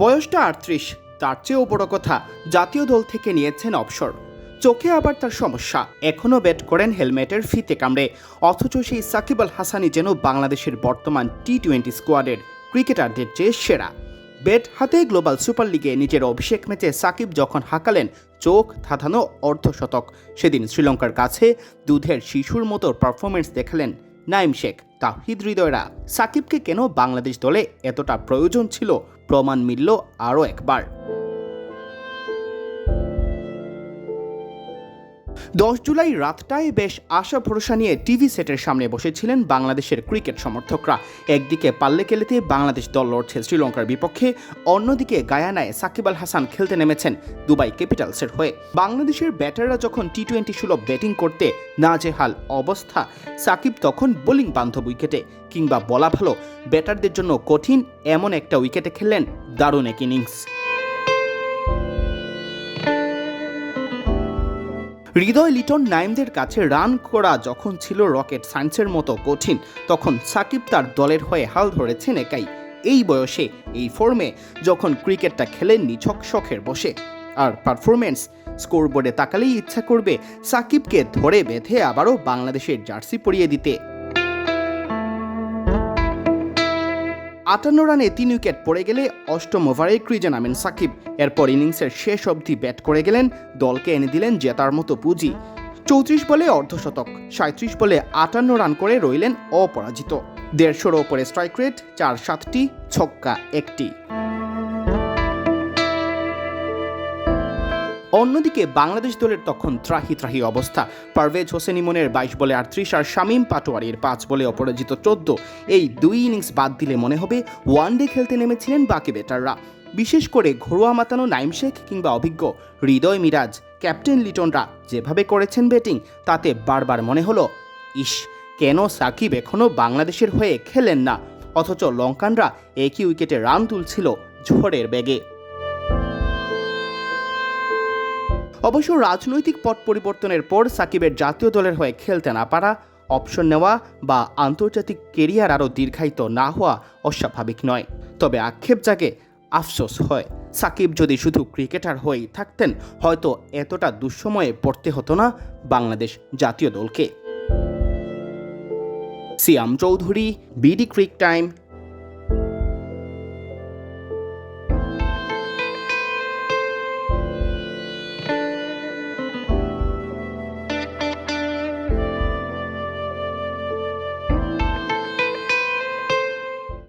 বয়সটা আটত্রিশ, তার চেয়েও বড় কথা, জাতীয় দল থেকে নিয়েছেন অবসর। চোখে আবার তার সমস্যা। এখনও ব্যাট করেন হেলমেটের ফিতে কামড়ে। অথচ সেই সাকিব আল হাসানি যেন বাংলাদেশের বর্তমান টি টোয়েন্টি স্কোয়াডের ক্রিকেটারদের চেয়ে সেরা। ব্যাট হাতে গ্লোবাল সুপার লিগে নিজের অভিষেক ম্যাচে সাকিব যখন হাঁকালেন, চোখ ধাঁধানো অর্ধশতক। সেদিন শ্রীলঙ্কার কাছে দুধের শিশুর মতো পারফরমেন্স দেখালেন নাইম শেখ, তাহিদ হৃদয়রা। সাকিবকে কেন বাংলাদেশ দলে এতটা প্রয়োজন ছিল? প্রমাণ মিলল আরও একবার। দশ জুলাই রাতটায় বেশ আশা ভরসা নিয়ে টিভি সেটের সামনে বসেছিলেন বাংলাদেশের ক্রিকেট সমর্থকরা। একদিকে পাল্লে কেলেতে বাংলাদেশ দল লড়ছে শ্রীলঙ্কার বিপক্ষে, অন্যদিকে গায়ানায় সাকিব আল হাসান খেলতে নেমেছেন দুবাই ক্যাপিটালসের হয়ে। বাংলাদেশের ব্যাটাররা যখন টি টোয়েন্টি সুলভ ব্যাটিং করতে নাজেহাল অবস্থা, সাকিব তখন বোলিং বান্ধব উইকেটে, কিংবা বলা ভালো ব্যাটারদের জন্য কঠিন এমন একটা উইকেটে খেললেন দারুণ এক ইনিংস। হৃদয় লিটন নাইমদের কাছে রান করা যখন ছিল রকেট সায়েন্সের মতো কঠিন, তখন সাকিব তার দলের হয়ে হাল ধরেছেন একাই। এই বয়সে, এই ফর্মে যখন ক্রিকেটটা খেলেন নিছক শখের বসে। আর পারফরমেন্স স্কোরবোর্ডে তাকালেই ইচ্ছা করবে সাকিবকে ধরে বেঁধে আবারও বাংলাদেশের জার্সি পরিয়ে দিতে। আটান্ন রানে তিন উইকেট পড়ে গেলে অষ্টম ওভারে ক্রিজে নামেন সাকিব। এরপর ইনিংসের শেষ অবধি ব্যাট করে গেলেন, দলকে এনে দিলেন জেতার মতো পুঁজি। চৌত্রিশ বলে অর্ধশতক, সাঁত্রিশ বলে আটান্ন রান করে রইলেন অপরাজিত। দেড়শোর ওপরে স্ট্রাইক রেট, চার সাতটি, ছক্কা একটি। অন্যদিকে বাংলাদেশ দলের তখন ত্রাহি ত্রাহি অবস্থা। পারভেজ হোসেন ইমনের বাইশ বলে আটত্রিশ আর শামীম পাটোয়ারির পাঁচ বলে অপরাজিত চোদ্দ। এই দুই ইনিংস বাদ দিলে মনে হবে ওয়ানডে খেলতে নেমেছিলেন বাকি ব্যাটাররা। বিশেষ করে ঘরোয়া মাতানো নাইম শেখ কিংবা অভিজ্ঞ হৃদয় মিরাজ, ক্যাপ্টেন লিটনরা যেভাবে করেছেন ব্যাটিং, তাতে বারবার মনে হলো ইস কেন সাকিব এখনও বাংলাদেশের হয়ে খেলেন না? অথচ লঙ্কানরা একই উইকেটে রান তুলছিল ঝড়ের বেগে। অবশ্য রাজনৈতিক পট পরিবর্তনের পর সাকিবের জাতীয় দলের হয়ে খেলতে না পারা অপশন নেওয়া বা আন্তর্জাতিক কেরিয়ার আরও দীর্ঘায়িত না হওয়া অস্বাভাবিক নয়। তবে আক্ষেপ জাগে, আফসোস হয়। সাকিব যদি শুধু ক্রিকেটার হয়েই থাকতেন, হয়তো এতটা দুঃসময়ে পড়তে হতো না বাংলাদেশ জাতীয় দলকে। Siam Chowdhury, BD cric time